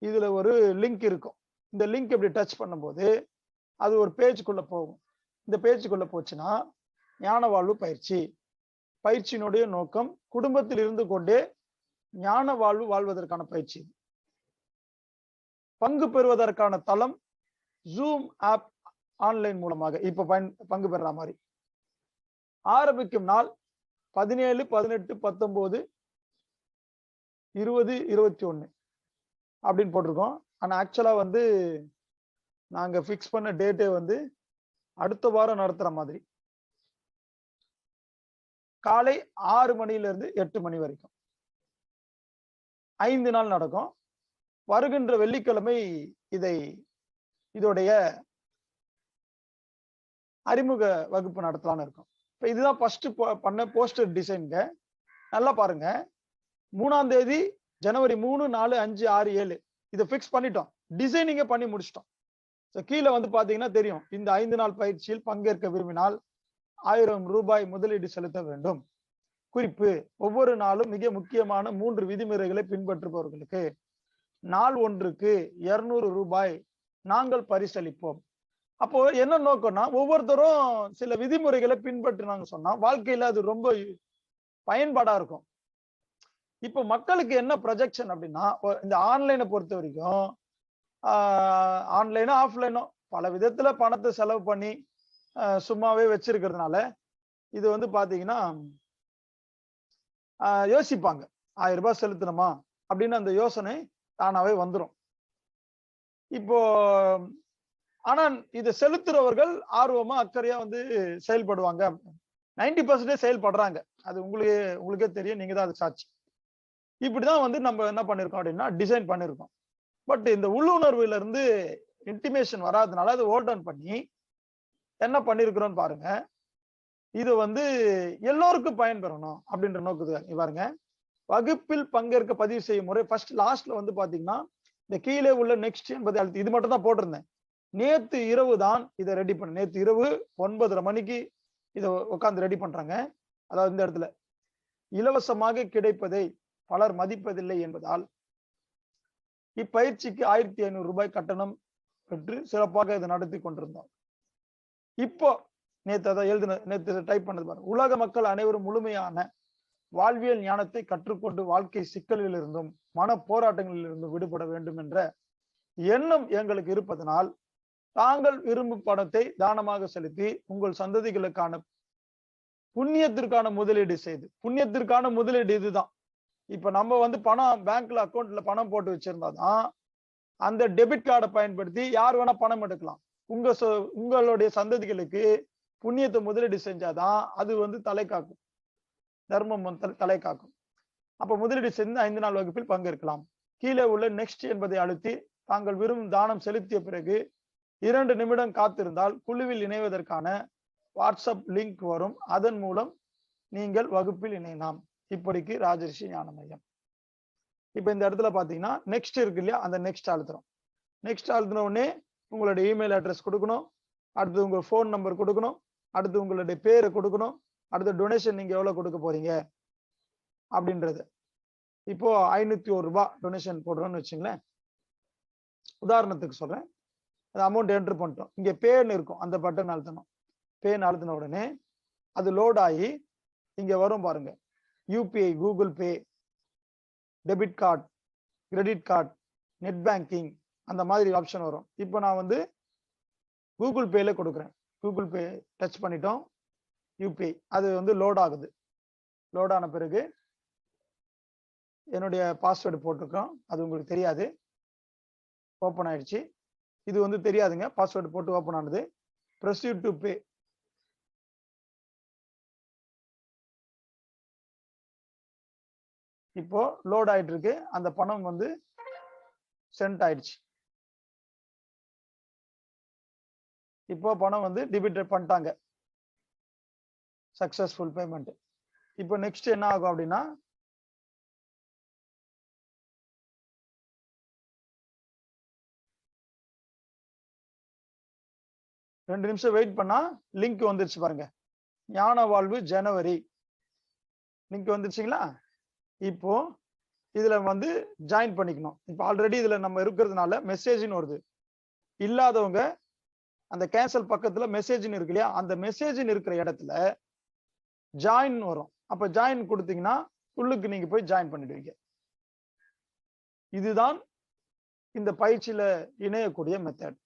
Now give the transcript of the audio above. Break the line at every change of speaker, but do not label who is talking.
இதுல ஒரு லிங்க் இருக்கும். இந்த லிங்க் இப்படி டச் பண்ணும்போது அது ஒரு பேஜுக்குள்ள போகும். இந்த பேஜுக்குள்ள போச்சுன்னா ஞான வாழ்வு பயிற்சி. பயிற்சியினுடைய நோக்கம் குடும்பத்தில் இருந்து கொண்டே ஞான வாழ்வு வாழ்வதற்கான பயிற்சி. பங்கு பெறுவதற்கான தளம் ஜூம் ஆப் ஆன்லைன் மூலமாக. இப்ப பயன் பங்கு பெறுற மாதிரி. ஆரம்பிக்கும் நாள் பதினேழு பதினெட்டு பத்தொன்பது இருபது இருபத்தி ஒன்று அப்படின்னு போட்டிருக்கோம். ஆனால் ஆக்சுவலா வந்து நாங்கள் ஃபிக்ஸ் பண்ண டேட்டே வந்து அடுத்த வாரம் நடத்துகிற மாதிரி. காலை ஆறு மணில இருந்து எட்டு மணி வரைக்கும். ஐந்து நாள் நடக்கும். வருகின்ற வெள்ளிக்கிழமை இதை இதோடைய அறிமுக வகுப்பு நடத்தலாம்னு இருக்கும். இப்போ இதுதான் ஃபர்ஸ்ட் பண்ண போஸ்டர் டிசைனுங்க நல்லா பாருங்க. மூணாம் தேதி ஜனவரி மூணு நாலு அஞ்சு ஆறு ஏழு. இதை ஃபிக்ஸ் பண்ணிட்டோம். டிசைனிங்க பண்ணி முடிச்சிட்டோம். ஸோ கீழே வந்து பார்த்தீங்கன்னா தெரியும். இந்த ஐந்து நாள் பயிற்சியில் பங்கேற்க விரும்பினால் ஆயிரம் ரூபாய் முதலீடு செலுத்த வேண்டும். குறிப்பு ஒவ்வொரு நாளும் மிக முக்கியமான மூன்று விதிமுறைகளை பின்பற்றுபவர்களுக்கு நாள் ஒன்றுக்கு இருநூறு ரூபாய் நாங்கள் பரிசளிப்போம். அப்போ என்ன நோக்கம்னா ஒவ்வொருத்தரும் சில விதிமுறைகளை பின்பற்றினாங்க சொன்னா வாழ்க்கையில அது ரொம்ப பயன்பாடா இருக்கும். இப்போ மக்களுக்கு என்ன ப்ரொஜெக்ஷன் அப்படின்னா இந்த ஆன்லைனை பொறுத்த வரைக்கும் ஆன்லைனோ ஆஃப்லைனோ பல விதத்துல பணத்தை செலவு பண்ணி சும்மாவே வச்சிருக்கிறதுனால இது வந்து பாத்தீங்கன்னா யோசிப்பாங்க. ஆயிரம் ரூபாய் செலுத்தணுமா? அப்படின்னு அந்த யோசனை தானாவே வந்துடும் இப்போ ஆனா இதை செலுத்துறவர்கள் ஆர்வமா அக்கறையா வந்து செயல்படுவாங்க. நைன்டி பர்சன்டேஜ் செயல்படுறாங்க. அது உங்களுக்கு உங்களுக்கே தெரியும். நீங்க தான் அது சாட்சி. இப்படிதான் வந்து நம்ம என்ன பண்ணிருக்கோம் அப்படின்னா டிசைன் பண்ணிருக்கோம். பட் இந்த உள்ளுணர்வுல இருந்து இன்டிமேஷன் வராதனால அது ஹோல்ட் டவுன் பண்ணி என்ன பண்ணிருக்கிறோம்னு பாருங்க. இது வந்து எல்லோருக்கும் பயன்பெறணும் அப்படின்ற நோக்கத்துக்காக இங்க பாருங்க. வகுப்பில் பங்கேற்க பதிவு செய்யும் முறை ஃபர்ஸ்ட் லாஸ்ட்ல வந்து பாத்தீங்கன்னா இந்த கீழே உள்ள நெக்ஸ்ட் என்பதை அழுத்தி இது மட்டும் தான் போட்டிருந்தேன். நேத்து இரவு தான் இதை ரெடி பண்ண நேத்து இரவு ஒன்பதரை மணிக்கு இதை உட்காந்து ரெடி பண்றாங்க. அதாவது இந்த இடத்துல. இலவசமாக கிடைப்பதை பலர் மதிப்பதில்லை என்பதால் இப்பயிற்சிக்கு ஆயிரத்தி ஐநூறு ரூபாய் கட்டணம் பெற்று சிறப்பாக இதை நடத்தி கொண்டிருந்தோம் இப்போ நேற்று அதை எழுதின நேற்று டைப் பண்ணது பாருங்க. உலக மக்கள் அனைவரும் முழுமையான வாழ்வியல் ஞானத்தை கற்றுக்கொண்டு வாழ்க்கை சிக்கலில் இருந்தும் மன போராட்டங்களில் இருந்தும் விடுபட வேண்டும் என்ற எண்ணம் எங்களுக்கு இருப்பதனால் தாங்கள் விரும்பும் பணத்தை தானமாக செலுத்தி உங்கள் சந்ததிகளுக்கான புண்ணியத்திற்கான முதலீடு செய்து புண்ணியத்திற்கான முதலீடு இதுதான். இப்ப நம்ம வந்து பணம் பேங்க்ல அக்கௌண்ட்ல பணம் போட்டு வச்சிருந்தாதான் அந்த டெபிட் கார்டை பயன்படுத்தி யார் வேணா பணம் எடுக்கலாம். உங்க உங்களுடைய சந்ததிகளுக்கு புண்ணியத்தை முதலீடு செஞ்சாதான் அது வந்து தலை காக்கும். தர்மம் தலை- தலை காக்கும். அப்ப முதலீடு செஞ்சு ஐந்து நாள் வகுப்பில் பங்கேற்கலாம் கீழே உள்ள நெக்ஸ்ட் என்பதை அழுத்தி தாங்கள் விரும்பும் தானம் செலுத்திய பிறகு இரண்டு நிமிடம் காத்திருந்தால் குழுவில் இணைவதற்கான வாட்ஸ்அப் லிங்க் வரும். அதன் மூலம் நீங்கள் வகுப்பில் இணையலாம். இப்படிக்கு ராஜரிஷி ஞான மையம் இப்போ இந்த இடத்துல பார்த்தீங்கன்னா நெக்ஸ்ட் இருக்கு இல்லையா? அந்த நெக்ஸ்ட் அழுத்துறோம் நெக்ஸ்ட் அழுத்தின உடனே உங்களுடைய இமெயில் அட்ரஸ் கொடுக்கணும். அடுத்து உங்கள் ஃபோன் நம்பர் கொடுக்கணும். அடுத்து உங்களுடைய பேரை கொடுக்கணும். அடுத்து டொனேஷன் நீங்கள் எவ்வளோ கொடுக்க போறீங்க? அப்படின்றது. இப்போ ஐநூத்தி ஒரு ரூபா டொனேஷன் போடுறோம்னு வச்சுங்களேன். உதாரணத்துக்கு சொல்றேன். அது அமௌண்ட் என்ட்ரு பண்ணிட்டோம். இங்கே பேன்னு இருக்கும். அந்த பட்டன் அழுத்தணும் பேன் அழுத்தின உடனே அது லோட் ஆகி இங்கே வரும் பாருங்க. UPI Google Pay debit card credit card net banking அந்த மாதிரி ஆப்ஷன் வரும். இப்போ நான் வந்து கூகுள் பேல கொடுக்குறேன். கூகுள் பே டச் பண்ணிட்டோம். யூபிஐ அது வந்து லோட் ஆகுது. லோட் ஆன பிறகு என்னுடைய பாஸ்வேர்டு போட்டிருக்கோம். அது உங்களுக்கு தெரியாது. ஓப்பன் ஆயிடுச்சு. இது வந்து தெரியாதுங்க. பாஸ்வேர்டு போட்டு ஓப்பன் ஆனது. ப்ரொசீட் டு பே இப்போ லோட் ஆயிட்டு இருக்கு அந்த பணம் வந்து சென்ட் ஆயிடுச்சு. இப்போ பணம் வந்து டிபிட் பண்ணிட்டாங்க. சக்சஸ்ஃபுல் பேமெண்ட் இப்போ நெக்ஸ்ட் என்ன ஆகும் அப்படின்னா ரெண்டு நிமிஷம் வெயிட் பண்ணா லிங்க் வந்துருச்சு பாருங்க. ஞான வாழ்வு ஜனவரி. லிங்க் வந்துருச்சுங்களா? இப்போ இதுல வந்து ஜாயின் பண்ணிக்கணும். இப்போ ஆல்ரெடி இதுல நம்ம இருக்கிறதுனால மெசேஜ்னு வருது. இல்லாதவங்க அந்த கேன்சல் பக்கத்துல மெசேஜ்னு இருக்கு இல்லையா? அந்த மெசேஜ்னு இருக்கிற இடத்துல ஜாயின் வரும். அப்ப ஜாயின் கொடுத்தீங்கன்னா உள்ளுக்கு நீங்க போய் ஜாயின் பண்ணிடுவீங்க. இதுதான் இந்த பயிற்சியில இணையக்கூடிய மெத்தட்